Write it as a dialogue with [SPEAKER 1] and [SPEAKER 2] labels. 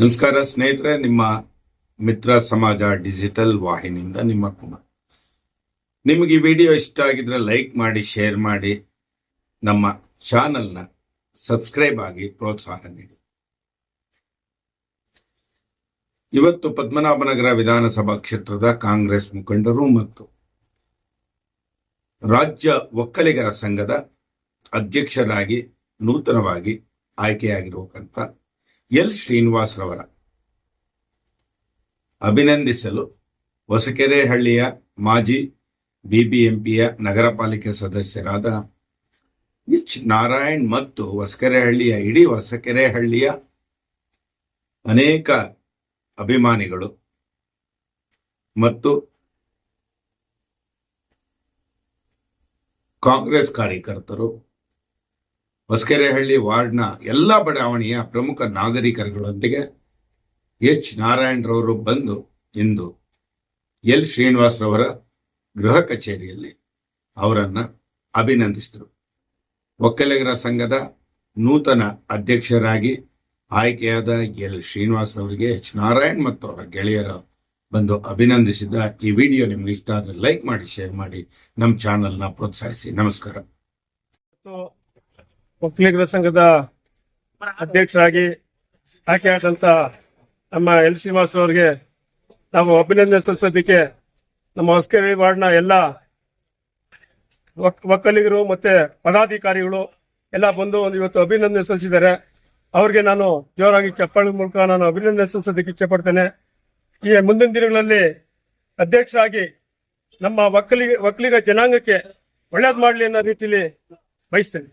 [SPEAKER 1] ನಮಸ್ಕಾರ ಸ್ನೇಹಿತರೆ, ನಿಮ್ಮ ಮಿತ್ರ ಸಮಾಜ ಡಿಜಿಟಲ್ ವಾಹಿನಿಯಿಂದ ನಿಮ್ಮ ಕುಮಾರ್. ನಿಮಗೆ ಈ ವಿಡಿಯೋ ಇಷ್ಟ ಆಗಿದ್ರೆ ಲೈಕ್ ಮಾಡಿ, ಶೇರ್ ಮಾಡಿ, ನಮ್ಮ ಚಾನಲ್ನ ಸಬ್ಸ್ಕ್ರೈಬ್ ಆಗಿ ಪ್ರೋತ್ಸಾಹ ನೀಡಿ. ಇವತ್ತು ಪದ್ಮನಾಭನಗರ ವಿಧಾನಸಭಾ ಕ್ಷೇತ್ರದ ಕಾಂಗ್ರೆಸ್ ಮುಖಂಡರು ಮತ್ತು ರಾಜ್ಯ ಒಕ್ಕಲಿಗರ ಸಂಘದ ಅಧ್ಯಕ್ಷರಾಗಿ, ನೂತನವಾಗಿ ಆಯ್ಕೆಯಾಗಿರುವಂತ ಎಲ್ ಶ್ರೀನಿವಾಸ್ರವರ. ಅಭಿನಂದಿಸಲು ಹೊಸಕೆರೆಹಳ್ಳಿಯ ಮಾಜಿ ಬಿಬಿಎಂಪಿಯ ನಗರ ಪಾಲಿಕೆ ಸದಸ್ಯರಾದ ಎಚ್ ನಾರಾಯಣ್ ಮತ್ತು ಹೊಸಕೆರೆಹಳ್ಳಿಯ ಇಡೀ ಹೊಸಕೆರೆಹಳ್ಳಿಯ ಅನೇಕ ಅಭಿಮಾನಿಗಳು ಮತ್ತು ಕಾಂಗ್ರೆಸ್ ಕಾರ್ಯಕರ್ತರು ಹೊಸಕೆರೆಹಳ್ಳಿ ವಾರ್ಡ್ನ ಎಲ್ಲ ಬಡಾವಣೆಯ ಪ್ರಮುಖ ನಾಗರಿಕರುಗಳೊಂದಿಗೆ ಎಚ್. ನಾರಾಯಣರವರು ಬಂದು ಇಂದು ಎಲ್. ಶ್ರೀನಿವಾಸ್ರವರ ಗೃಹ ಕಚೇರಿಯಲ್ಲಿ ಅವರನ್ನ ಅಭಿನಂದಿಸಿದರು. ಒಕ್ಕಲಿಗರ ಸಂಘದ ನೂತನ ಅಧ್ಯಕ್ಷರಾಗಿ ಆಯ್ಕೆಯಾದ ಎಲ್. ಶ್ರೀನಿವಾಸ್ ಅವರಿಗೆ ಎಚ್. ನಾರಾಯಣ್ ಮತ್ತು ಅವರ ಗೆಳೆಯರ ಬಂದು ಅಭಿನಂದಿಸಿದ ಈ ವಿಡಿಯೋ ನಿಮ್ಗೆ ಇಷ್ಟ ಆದರೆ ಲೈಕ್ ಮಾಡಿ, ಶೇರ್ ಮಾಡಿ, ನಮ್ಮ ಚಾನೆಲ್ನ ಪ್ರೋತ್ಸಾಹಿಸಿ. ನಮಸ್ಕಾರ.
[SPEAKER 2] ಒಕ್ಕಲಿಗರ ಸಂಘದ ಅಧ್ಯಕ್ಷರಾಗಿ ಆಯ್ಕೆಯಾದಂತ ನಮ್ಮ ಎಲ್ ಶ್ರೀನಿವಾಸ ಅವರಿಗೆ ನಾವು ಅಭಿನಂದನೆ ಸಲ್ಲಿಸೋದಕ್ಕೆ ನಮ್ಮ ಹೊಸಕೆರೆ ವಾರ್ಡ್ನ ಎಲ್ಲ ಒಕ್- ಒಕ್ಕಲಿಗರು ಮತ್ತೆ ಪದಾಧಿಕಾರಿಗಳು ಎಲ್ಲ ಬಂದು ಒಂದು ಇವತ್ತು ಅಭಿನಂದನೆ ಸಲ್ಲಿಸಿದ್ದಾರೆ. ಅವ್ರಿಗೆ ನಾನು ಜೋರಾಗಿ ಚಪ್ಪಾಳೆ ಮೂಲಕ ನಾನು ಅಭಿನಂದನೆ ಸಲ್ಲಿಸೋದಕ್ಕೆ ಇಚ್ಛೆ ಪಡ್ತೇನೆ ಈ ಮುಂದಿನ ದಿನಗಳಲ್ಲಿ ಅಧ್ಯಕ್ಷರಾಗಿ ನಮ್ಮ ಒಕ್ಕಲಿಗ ಒಕ್ಕಲಿಗ ಜನಾಂಗಕ್ಕೆ ಒಳ್ಳೇದು ಮಾಡಲಿ ಅನ್ನೋ ರೀತಿಯಲ್ಲಿ ಬಯಸ್ತೇನೆ.